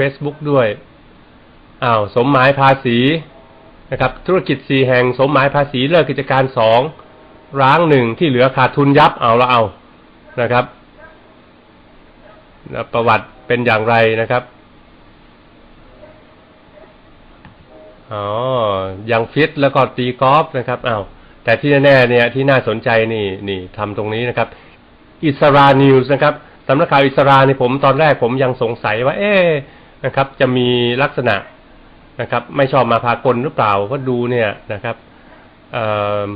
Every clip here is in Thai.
Facebook ด้วยอ้าวสมหมายภาษีนะครับ ธุรกิจสี่แห่งสมหมายภาษีเลิกกิจการสองร้างหนึ่งที่เหลือขาดทุนยับเอาละเอานะครับประวัติเป็นอย่างไรนะครับอ๋อยังฟิตแล้วก็ตีกอล์ฟนะครับอ้าวแต่ที่แน่ๆเนี่ยที่น่าสนใจนี่นี่ทำตรงนี้นะครับ อิสรานิวส์นะครับสำนักข่าวอิสราเนี่ผมตอนแรกผมยังสงสัยว่า เอ๊ะ นะครับ จะมีลักษณะนะครับ ไม่ชอบมาพากลหรือเปล่าก็ดูเนี่ยนะครับเ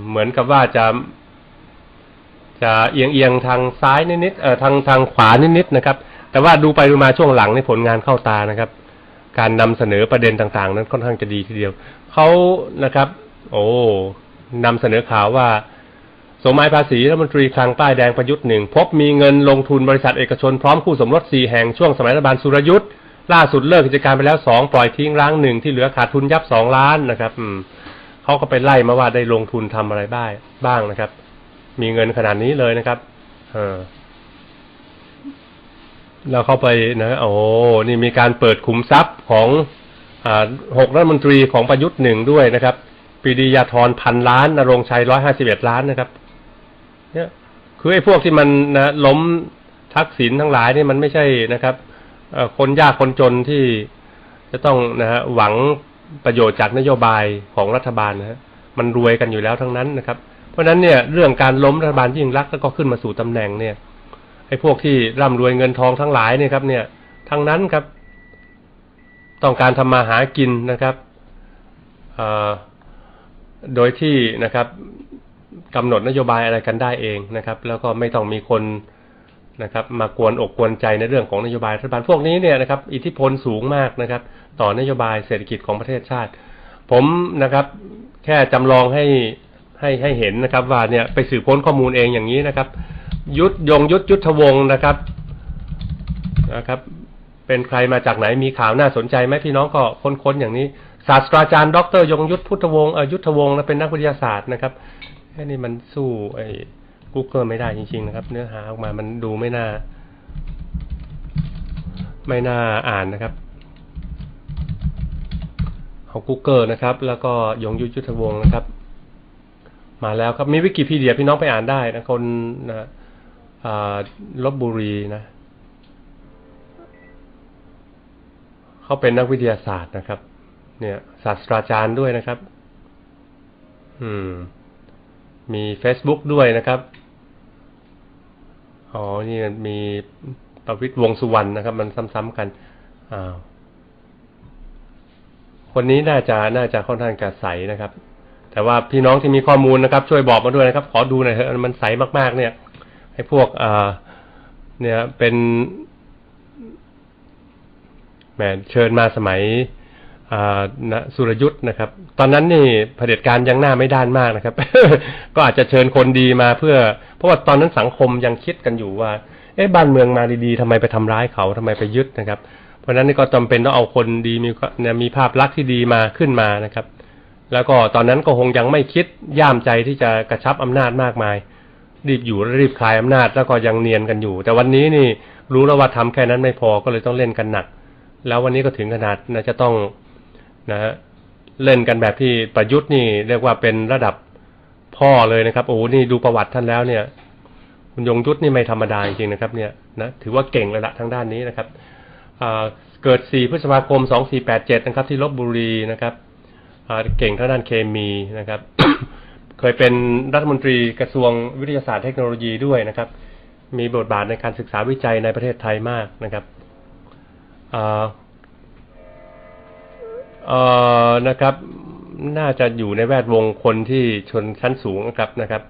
เหมือนกับว่าจะจะเอียงเอียงทางซ้ายนิดๆเอ่อทางทางขวานิดๆนะครับ แต่ว่าดูไปดูมาช่วงหลังในผลงานเข้าตานะครับ การนำเสนอประเด็นต่างๆ นั้นค่อนข้างจะดีทีเดียวเขานะครับ โอ้นำเสนอข่าวว่าสมหมายภาษีรัฐมนตรีคลังป้ายแดงประยุทธ์หนึ่งพบมีเงินลงทุนบริษัทเอกชนพร้อมคู่สมรสสี่แห่งช่วงสมัยรัฐบาลสุรยุทธ์ ล่าสุดเลิกกิจการไปแล้วสองปล่อยทิ้งร้างหนึ่งที่เหลือขาดทุนยับสองล้านนะครับ อืมเขาก็ไปไล่มาว่าได้ลงทุนทำอะไรบ้างบ้างนะครับ มีเงินขนาดนี้เลยนะครับ เออแล้วเข้าไปนะโอ้นี่มีการเปิดขุมทรัพย์ของหกรัฐมนตรีของประยุทธ์หนึ่งด้วยนะครับปีดียาธรพันล้านนรงชัยร้อยห้าสิบเอ็ดล้านนะครับ เนี่ย คือไอ้พวกที่มันนะล้มทักษิณทั้งหลายนี่มันไม่ใช่นะครับ คนยากคนจนที่จะต้องนะฮะหวังประโยชน์จากนโยบายของรัฐบาลนะฮะมันรวยกันอยู่แล้วทั้งนั้นนะครับ เพราะฉะนั้นเนี่ยเรื่องการล้มรัฐบาลยิ่งรักแล้วก็ขึ้นมาสู่ตำแหน่งเนี่ยไอ้พวกที่ร่ำรวยเงินทองทั้งหลายเนี่ยครับ เนี่ย ทั้งนั้นครับ ต้องการทำมาหากินนะครับเอ่อโดยที่นะครับกำหนดนโยบายอะไรกันได้เองนะครับ แล้วก็ไม่ต้องมีคน นะครับ มากวนอกกวนใจในเรื่องของนโยบายรัฐบาลพวกนี้เนี่ยนะครับ อิทธิพลสูงมากนะครับ ต่อนโยบายเศรษฐกิจของประเทศชาติ ผมนะครับ แค่จำลองให้ให้ให้เห็นนะครับ ว่าเนี่ยไปสืบค้นข้อมูลเองอย่างนี้นะครับ ยุทธยงยุทธยุทธวงศ์นะครับนะครับ เป็นใครมาจากไหนมีข่าวน่าสนใจไหมพี่น้องก็ค้นๆอย่างนี้ศาสตราจารย์ดรยงยุทธพุทธวงศ์เอ่อยุทธวงศ์นะเป็นนักวิทยาศาสตร์นะครับแค่นี้มันสู้ไอ Google ไม่ได้จริง ๆ นะครับ เนื้อหาออกมามันดูไม่น่า ไม่น่าอ่านนะครับ ของ Google นะครับ แล้วก็ยงยุทธยุทธวงศ์นะครับ มาแล้วครับมีวิกิพีเดียพี่น้องไปอ่านได้นะคนนะอ่าลบบุรีนะเขาเป็นนักวิทยาศาสตร์นะครับ เนี่ยศาสตราจารย์ด้วยนะครับ อืมมี Facebook ด้วยนะครับ อ๋อนี่มีประวิตรวงสุวรรณนะครับ มันซ้ำๆกันอ้าวคนนี้น่าจะน่าจะค่อนข้างจะใสนะครับ แต่ว่าพี่น้องที่มีข้อมูลนะครับ ช่วยบอกมาด้วยนะครับ ขอดูหน่อยเถอะมันใสมากๆ เนี่ยให้พวกอ่าเนี่ยเป็นแหมเชิญมาสมัย สุรยุทธ์นะครับ ตอนนั้นนี่เผด็จการยังหน้าไม่ด้านมากนะครับ ก็อาจจะเชิญคนดีมาเพื่อ เพราะว่าตอนนั้นสังคมยังคิดกันอยู่ว่า เอ๊ะบ้านเมืองมาดีๆทำไมไปทำร้ายเขาทำไมไปยึดนะครับ เพราะฉะนั้นนี่ก็จำเป็นต้องเอาคนดีมีเนี่ยมีภาพลักษณ์ที่ดีมาขึ้นมานะครับ แล้วก็ตอนนั้นก็คงยังไม่คิดย่ามใจที่จะกระชับอำนาจมากมาย รีบอยู่รีบคลายอำนาจแล้วก็ยังเนียนกันอยู่ แต่วันนี้นี่รู้แล้วว่าทำแค่นั้นไม่พอก็เลยต้องเล่นกันหนัก แล้ววันนี้ก็ถึงขนาดนะจะต้อง นะฮะเล่นกันแบบที่ประยุทธ์นี่เรียกว่าเป็นระดับพ่อเลยนะครับ โอ้โหนี่ดูประวัติท่านแล้วเนี่ย คุณยงยุทธนี่ไม่ธรรมดาจริงๆนะครับ เนี่ยนะถือว่าเก่งเลยละทางด้านนี้นะครับเกิด 4 พฤษภาคม 2487 นะครับ ที่ลบบุรีนะครับเก่งทางด้านเคมีนะครับ เคยเป็นรัฐมนตรีกระทรวงวิทยาศาสตร์เทคโนโลยีด้วยนะครับ มีบทบาทในการศึกษาวิจัยในประเทศไทยมากนะครับ เอ่อนะครับ น่าจะอยู่ในแวดวงคนที่ชนชั้นสูงนะครับนะครับ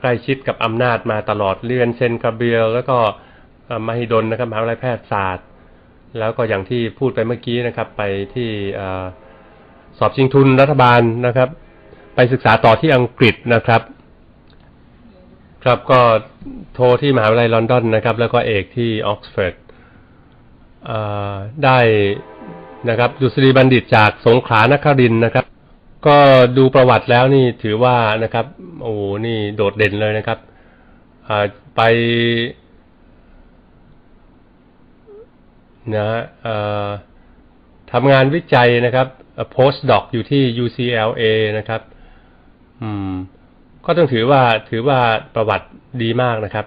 ใกล้ชิดกับอำนาจมาตลอดเรียนเซนคาเบียลแล้วก็อ่ามหิดลนะครับมหาวิทยาลัยแพทยศาสตร์ แล้วก็อย่างที่พูดไปเมื่อกี้นะครับ ไปที่อสอบชิงทุนรัฐบาลนะครับ ไปศึกษาต่อที่อังกฤษนะครับ ครับก็โทรที่มหาวิทยาลัยลอนดอนนะครับ แล้วก็เอกที่ออกซฟอร์ดได้ นะครับดุษฎีบัณฑิตจากสงขลานครินนะครับ ก็ดูประวัติแล้วนี่ถือว่านะครับ โอ้โหนี่โดดเด่นเลยนะครับไปนะทำงานวิจัยนะครับ post doc อยู่ที่ UCLA นะครับ อืม ก็ต้องถือว่าถือว่าประวัติดีมากนะครับ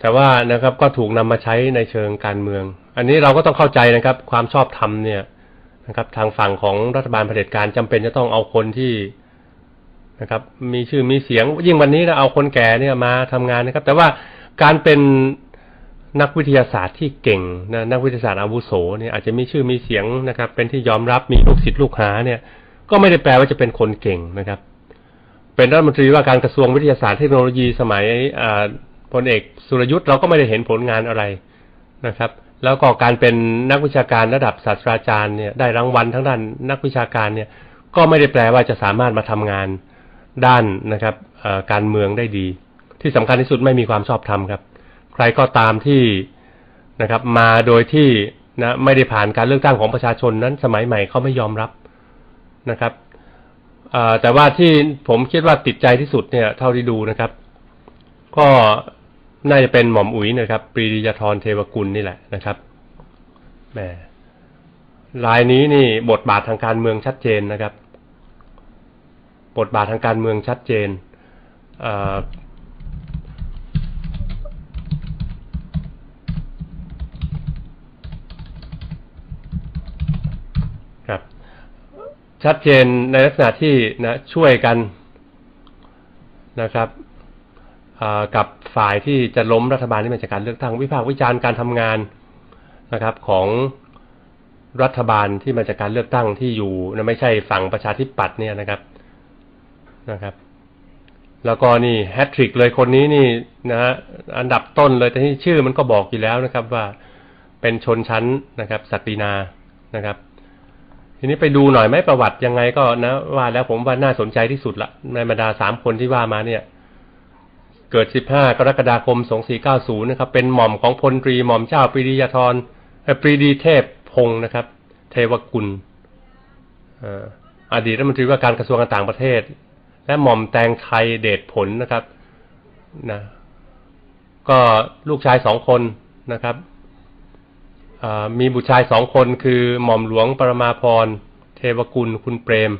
แต่ว่านะครับก็ถูกนำมาใช้ในเชิงการเมือง อันนี้เราก็ต้องเข้าใจนะครับ ความชอบธรรมเนี่ยนะครับ ทางฝั่งของรัฐบาลเผด็จการจำเป็นจะต้องเอาคนที่นะครับ มีชื่อมีเสียง ยิ่งวันนี้นะเอาคนแก่เนี่ยมาทำงานนะครับ แต่ว่าการเป็นนักวิทยาศาสตร์ที่เก่งนะนักวิทยาศาสตร์อาวุโสเนี่ยอาจจะมีชื่อมีเสียงนะครับ เป็นที่ยอมรับมีลูกศิษย์ลูกหาเนี่ย ก็ไม่ได้แปลว่าจะเป็นคนเก่งนะครับ เป็นรัฐมนตรีว่าการกระทรวงวิทยาศาสตร์เทคโนโลยีสมัยอ่า พลเอกสุรยุทธ์เราก็ไม่ได้เห็นผลงานอะไรนะครับ แล้วก็การเป็นนักวิชาการระดับศาสตราจารย์เนี่ยได้รางวัลทั้งด้านนักวิชาการเนี่ยก็ไม่ได้แปลว่าจะสามารถมาทำงานด้านนะครับการเมืองได้ดี ที่สำคัญที่สุดไม่มีความชอบธรรมครับ ใครก็ตามที่นะครับ มาโดยที่นะไม่ได้ผ่านการเลือกตั้งของประชาชนนั้น สมัยใหม่เขาไม่ยอมรับนะครับแต่ว่าที่ผมคิดว่าติดใจที่สุดเนี่ย เท่าที่ดูนะครับ ก็ น่าจะเป็นหม่อมอุ๋ยนะครับปรีดียธรเทวกุลนี่แหละนะครับแหมรายนี้นี่บทบาททางการเมืองชัดเจนนะครับ บทบาททางการเมืองชัดเจนเอ่อครับ ชัดเจนในลักษณะที่นะช่วยกันนะครับ กับฝ่ายที่จะล้มรัฐบาลที่มาจากการเลือกตั้ง วิพากษ์วิจารณ์การทำงานนะครับของรัฐบาลที่มาจากการเลือกตั้งที่อยู่นะไม่ใช่ฝั่งประชาธิปัตย์เนี่ยนะครับนะครับ แล้วก็นี่แฮตทริกเลยคนนี้นี่นะฮะอันดับต้นเลยแต่ที่ชื่อมันก็บอกอยู่แล้วนะครับ ว่าเป็นชนชั้นนะครับศักดินานะครับ ทีนี้ไปดูหน่อยไหมประวัติยังไงก็นะว่าแล้วผมว่าน่าสนใจที่สุดละในบรรดาสามคนที่ว่ามาเนี่ย เกิด 15 กรกฎาคม 2490 นะครับ เป็นหม่อมของพลตรีหม่อมเจ้าปรีดียาธรปรีดีเทพพงศ์นะครับ เทวกุลอ่ออดีตรัฐมนตรีว่าการกระทรวงการต่างประเทศ และหม่อมแตงไทยเดชผลนะครับนะก็ลูกชายสองคนนะครับอ่ามีบุตรชายสองคนคือหม่อมหลวงปรมาพรเทวกุลคุณเปรม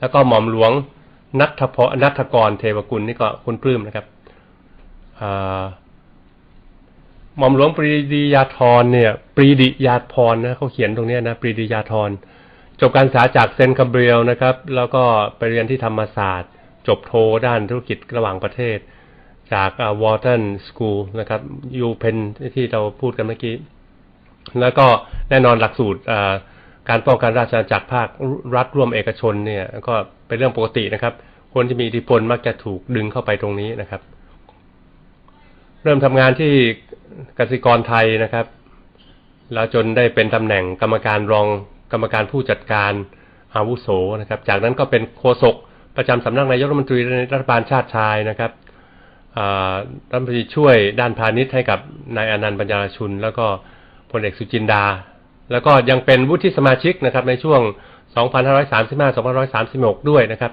แล้วก็หม่อมหลวง นัทพนัทกรเทวกุลนี่ก็คุณปลื้มนะครับหม่อมหลวงปรีดียาธรเนี่ย ปรีดิยาธรนะเขาเขียนตรงนี้นะ ปรีดิยาธรจบการศึกษาจากเซนต์คาเบรียลนะครับ แล้วก็ไปเรียนที่ธรรมศาสตร์ จบโทด้านธุรกิจระหว่างประเทศ จากวอร์ตันสคูลนะครับยูเพนที่เราพูดกันเมื่อกี้ แล้วก็แน่นอนหลักสูตรการป้องกันราชอาณาจักรภาครัฐร่วมเอกชนเนี่ย ก็ เป็นเรื่องปกตินะครับ คนที่มีอิทธิพลมักจะถูกดึงเข้าไปตรงนี้นะครับ เริ่มทำงานที่กสิกรไทยนะครับ แล้วจนได้เป็นตำแหน่งกรรมการรองกรรมการผู้จัดการอาวุโสนะครับ จากนั้นก็เป็นโฆษกประจำสำนักนายกรัฐมนตรีในรัฐบาลชาติชายนะครับรัฐมนตรีช่วยด้านพาณิชย์ให้กับนายอนันต์ปัญญาชุน แล้วก็พลเอกสุจินดา แล้วก็ยังเป็นวุฒิสมาชิกนะครับในช่วง 2535-2536 ด้วยนะครับ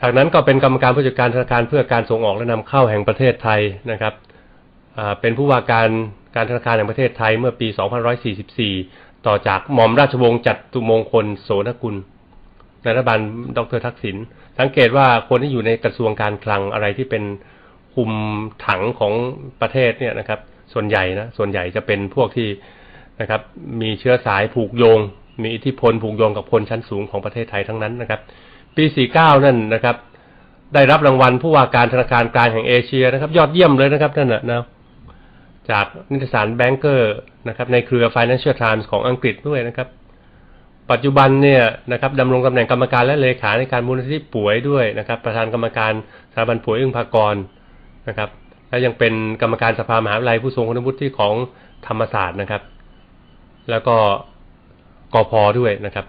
จากนั้นก็เป็นกรรมการผู้จัดการธนาคารเพื่อการส่งออกและนำเข้าแห่งประเทศไทยนะครับเป็นผู้ว่าการการธนาคารแห่งประเทศไทยเมื่อปี 2544 ต่อจากหม่อมราชวงศ์จัตุมงคลโสนกุลในรัฐบาลดรทักษิณ สังเกตว่าคนที่อยู่ในกระทรวงการคลังอะไรที่เป็นคุมถังของประเทศเนี่ยนะครับ ส่วนใหญ่นะ ส่วนใหญ่จะเป็นพวกที่นะครับมีเชื้อสายผูกโยง มีอิทธิพลผูกโยงกับคนชั้นสูงของประเทศไทยทั้งนั้นนะครับ ปี 49 นั่นนะครับ ได้รับรางวัลผู้ว่าการธนาคารกลางแห่งเอเชียนะครับ ยอดเยี่ยมเลยนะครับนั่นนะนะจากนิตยสารแบงเกอร์นะครับ ในเครือ Financial Times ของอังกฤษด้วยนะครับ ปัจจุบันเนี่ยนะครับดำรงตำแหน่งกรรมการและเลขาในการมูลนิธิป่วยด้วยนะครับ ประธานกรรมการสถาบันป่วยอึ้งภากรนะครับ และยังเป็นกรรมการสภามหาวิทยาลัยผู้ทรงคุณวุฒิของธรรมศาสตร์นะครับ แล้วก็ กพด้วยนะครับ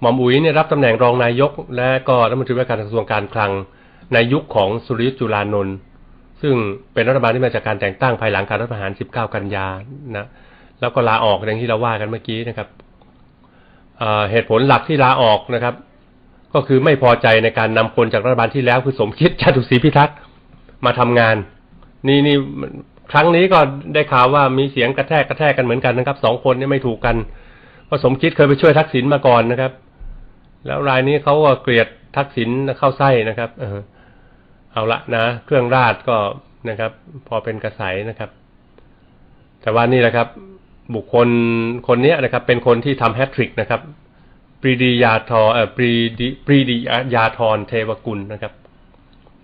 หม่อมอุ๋ยเนี่ยรับตำแหน่งรองนายก และก็รัฐมนตรีว่าการกระทรวงการคลังในยุคของสุริยุจุลานนท์ซึ่งเป็นรัฐบาลที่มาจากการแต่งตั้งภายหลังการรัฐประหาร 19 กันยานะแล้วก็ลาออกอย่างที่เราว่ากันเมื่อกี้นะครับเเหตุผลหลักที่ลาออกนะครับ ก็คือไม่พอใจในการนำคนจากรัฐบาลที่แล้วคือสมคิดจตุศรีพิทักษ์มาทำงาน นี่นี่ ครั้งนี้ก็ได้ข่าวว่ามีเสียงกระแทกกระแทกกันเหมือนกันนะครับสองคนนี่ไม่ถูกกันเพราะสมคิดเคยไปช่วยทักษิณมาก่อนนะครับ แล้วรายนี้เขาก็เกลียดทักษิณเข้าไส้นะครับ เออ เอาละนะ เครื่องราชก็นะครับ พอเป็นกระแสนะครับ แต่ว่านี่แหละครับ บุคคลคนเนี้ยนะครับ เป็นคนที่ทำแฮตทริกนะครับปรีดียาทอเอ่อปรีดีปรีดียาธรเทวกุลนะครับ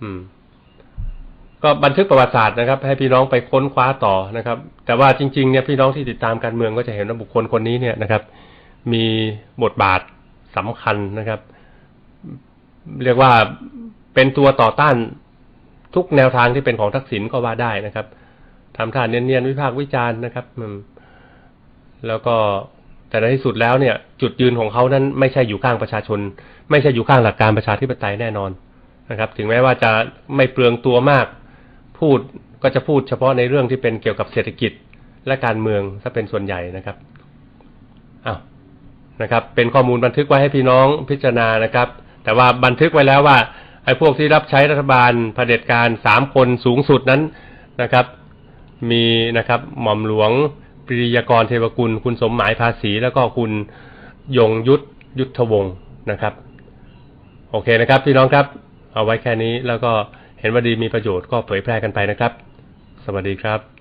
อืม ก็บันทึกประวัติศาสตร์นะครับ ให้พี่น้องไปค้นคว้าต่อนะครับ แต่ว่าจริงๆเนี่ยพี่น้องที่ติดตามการเมืองก็จะเห็นว่าบุคคลคนนี้เนี่ยนะครับ มีบทบาทสำคัญนะครับ เรียกว่าเป็นตัวต่อต้านทุกแนวทางที่เป็นของทักษิณก็ว่าได้นะครับทำท่าเนียนๆวิพากษ์วิจารณ์นะครับแล้วก็แต่ในที่สุดแล้วเนี่ย จุดยืนของเขานั้นไม่ใช่อยู่ข้างประชาชน ไม่ใช่อยู่ข้างหลักการประชาธิปไตยแน่นอนนะครับ ถึงแม้ว่าจะไม่เปลืองตัวมาก พูดก็จะพูดเฉพาะในเรื่องที่เป็นเกี่ยวกับเศรษฐกิจและการเมืองซะเป็นส่วนใหญ่นะครับอ้าวนะครับ เป็นข้อมูลบันทึกไว้ให้พี่น้องพิจารณานะครับ แต่ว่าบันทึกไว้แล้วว่าไอ้พวกที่รับใช้รัฐบาลเผด็จการสามคนสูงสุดนั้นนะครับ มีนะครับหม่อมหลวงปริยากรเทวกุล คุณสมหมายภาษี แล้วก็คุณยงยุทธยุทธวงศ์นะครับ โอเคนะครับ พี่น้องครับ เอาไว้แค่นี้แล้วก็ เห็นว่าดีมีประโยชน์ก็เผยแพร่กันไปนะครับ สวัสดีครับ